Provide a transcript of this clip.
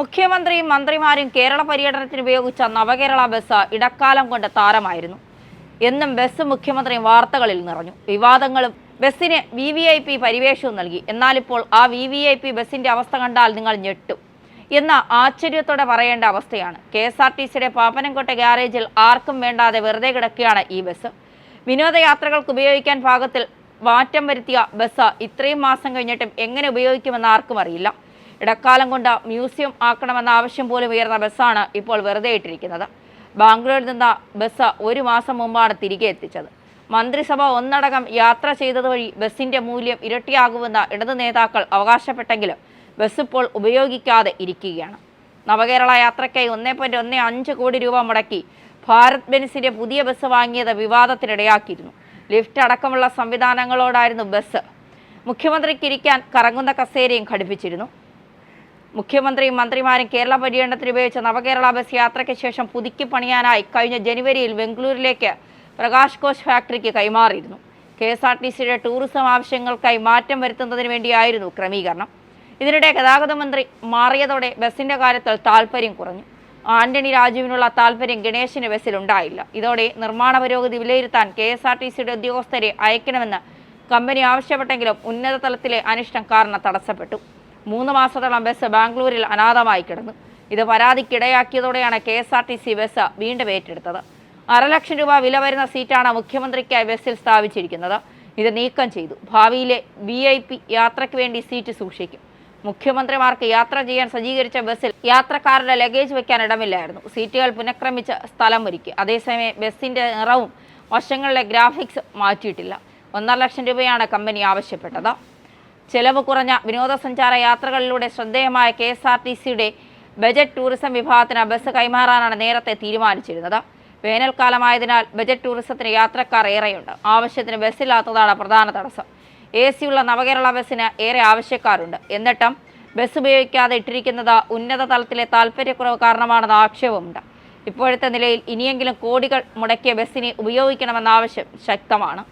മുഖ്യമന്ത്രിയും മന്ത്രിമാരും കേരള പര്യടനത്തിന് ഉപയോഗിച്ച നവകേരള ബസ് ഇടക്കാലം കൊണ്ട് താരമായിരുന്നു. എന്നും ബസ് മുഖ്യമന്ത്രി വാർത്തകളിൽ നിറഞ്ഞു. വിവാദങ്ങളും ബസ്സിന് വി വി ഐ പി പരിവേഷവും നൽകി. എന്നാലിപ്പോൾ ആ വി വി ഐ പി ബസ്സിന്റെ അവസ്ഥ കണ്ടാൽ നിങ്ങൾ ഞെട്ടും. എന്ന ആശ്ചര്യത്തോടെ പറയേണ്ട അവസ്ഥയാണ്. കെ എസ് ആർ ടി സിയുടെ പാപ്പനംകോട്ട ഗ്യാരേജിൽ ആർക്കും വേണ്ടാതെ വെറുതെ കിടക്കുകയാണ് ഈ ബസ്. വിനോദയാത്രകൾക്ക് ഉപയോഗിക്കാൻ ഭാഗത്തിൽ മാറ്റം വരുത്തിയ ബസ് ഇത്രയും മാസം കഴിഞ്ഞിട്ടും എങ്ങനെ ഉപയോഗിക്കുമെന്ന് ആർക്കും അറിയില്ല. ഇടക്കാലം കൊണ്ട് മ്യൂസിയം ആക്കണമെന്ന ആവശ്യം പോലും ഉയർന്ന ബസ്സാണ് ഇപ്പോൾ വെറുതെ ഇട്ടിരിക്കുന്നത്. ബാംഗ്ലൂരിൽ നിന്ന് ബസ് ഒരു മാസം മുമ്പാണ് തിരികെ എത്തിച്ചത്. മന്ത്രിസഭ ഒന്നടങ്കം യാത്ര ചെയ്തതുവഴി ബസിന്റെ മൂല്യം ഇരട്ടിയാകുമെന്ന് ഇടതു നേതാക്കൾ അവകാശപ്പെട്ടെങ്കിലും ബസ് ഇപ്പോൾ ഉപയോഗിക്കാതെ ഇരിക്കുകയാണ്. നവകേരള യാത്രയ്ക്കായി ഒന്നേ പോയിന്റ് ഒന്ന് അഞ്ച് കോടി രൂപ മുടക്കി ഭാരത് ബെൻസിന്റെ പുതിയ ബസ് വാങ്ങിയത് വിവാദത്തിനിടയാക്കിയിരുന്നു. ലിഫ്റ്റ് അടക്കമുള്ള സംവിധാനങ്ങളോടായിരുന്നു ബസ്. മുഖ്യമന്ത്രിക്ക് ഇരിക്കാൻ കറങ്ങുന്ന കസേരയും ഘടിപ്പിച്ചിരുന്നു. മുഖ്യമന്ത്രിയും മന്ത്രിമാരും കേരള പര്യടനത്തിന് ഉപയോഗിച്ച നവകേരള ബസ് യാത്രയ്ക്ക് ശേഷം പുതുക്കി പണിയാനായി കഴിഞ്ഞ ജനുവരിയിൽ ബംഗളൂരിലേക്ക് പ്രകാശ് കോശ് ഫാക്ടറിക്ക് കൈമാറിയിരുന്നു. കെ എസ് ആർ ടി സിയുടെ ടൂറിസം ആവശ്യങ്ങൾക്കായി മാറ്റം വരുത്തുന്നതിന് വേണ്ടിയായിരുന്നു ക്രമീകരണം. ഇതിനിടെ ഗതാഗത മന്ത്രി മാറിയതോടെ ബസിന്റെ കാര്യത്തിൽ താൽപ്പര്യം കുറഞ്ഞു. ആന്റണി രാജുവിനുള്ള താൽപ്പര്യം ഗണേശിന് ബസ്സിൽ ഉണ്ടായില്ല. ഇതോടെ നിർമ്മാണ പുരോഗതി വിലയിരുത്താൻ കെ എസ് ആർ ടി സിയുടെ ഉദ്യോഗസ്ഥരെ അയക്കണമെന്ന് കമ്പനി ആവശ്യപ്പെട്ടെങ്കിലും ഉന്നതതലത്തിലെ അനിഷ്ടം കാരണം തടസ്സപ്പെട്ടു. മൂന്ന് മാസത്തോളം ബസ് ബാംഗ്ലൂരിൽ അനാഥമായി കിടന്നു. ഇത് പരാതിക്കിടയാക്കിയതോടെയാണ് K S R T C bus വീണ്ടും ഏറ്റെടുത്തത്. അരലക്ഷം രൂപ വില വരുന്ന സീറ്റാണ് മുഖ്യമന്ത്രിക്കായി ബസ്സിൽ സ്ഥാപിച്ചിരിക്കുന്നത്. ഇത് നീക്കം ചെയ്തു. ഭാവിയിലെ വി ഐ പി യാത്രയ്ക്ക് വേണ്ടി സീറ്റ് സൂക്ഷിക്കും. മുഖ്യമന്ത്രിമാർക്ക് യാത്ര ചെയ്യാൻ സജ്ജീകരിച്ച ബസ്സിൽ യാത്രക്കാരുടെ ലഗേജ് വയ്ക്കാൻ ഇടമില്ലായിരുന്നു. സീറ്റുകൾ പുനഃക്രമിച്ച് സ്ഥലം ഒരുക്കി. അതേസമയം ബസ്സിന്റെ നിറവും വശങ്ങളിലെ ഗ്രാഫിക്സ് മാറ്റിയിട്ടില്ല. ഒന്നര ലക്ഷം രൂപയാണ് കമ്പനി ആവശ്യപ്പെട്ടത്. ചെലവ് കുറഞ്ഞ വിനോദസഞ്ചാര യാത്രകളിലൂടെ ശ്രദ്ധേയമായ കെ എസ് ആർ ടി സിയുടെ ബജറ്റ് ടൂറിസം വിഭാഗത്തിന് ബസ് കൈമാറാനാണ് നേരത്തെ തീരുമാനിച്ചിരുന്നത്. വേനൽക്കാലമായതിനാൽ ബജറ്റ് ടൂറിസത്തിന് യാത്രക്കാർ ഏറെയുണ്ട്. ആവശ്യത്തിന് ബസ്സില്ലാത്തതാണ് പ്രധാന തടസ്സം. എ സിയുള്ള നവകേരള ബസ്സിന് ഏറെ ആവശ്യക്കാരുണ്ട്. എന്നിട്ടും ബസ് ഉപയോഗിക്കാതെ ഇട്ടിരിക്കുന്നത് ഉന്നത തലത്തിലെ താല്പര്യക്കുറവ് കാരണമാണെന്ന് ആക്ഷേപമുണ്ട്. ഇപ്പോഴത്തെ നിലയിൽ ഇനിയെങ്കിലും കോടികൾ മുടക്കിയ ബസ്സിനെ ഉപയോഗിക്കണമെന്ന ആവശ്യം ശക്തമാണ്.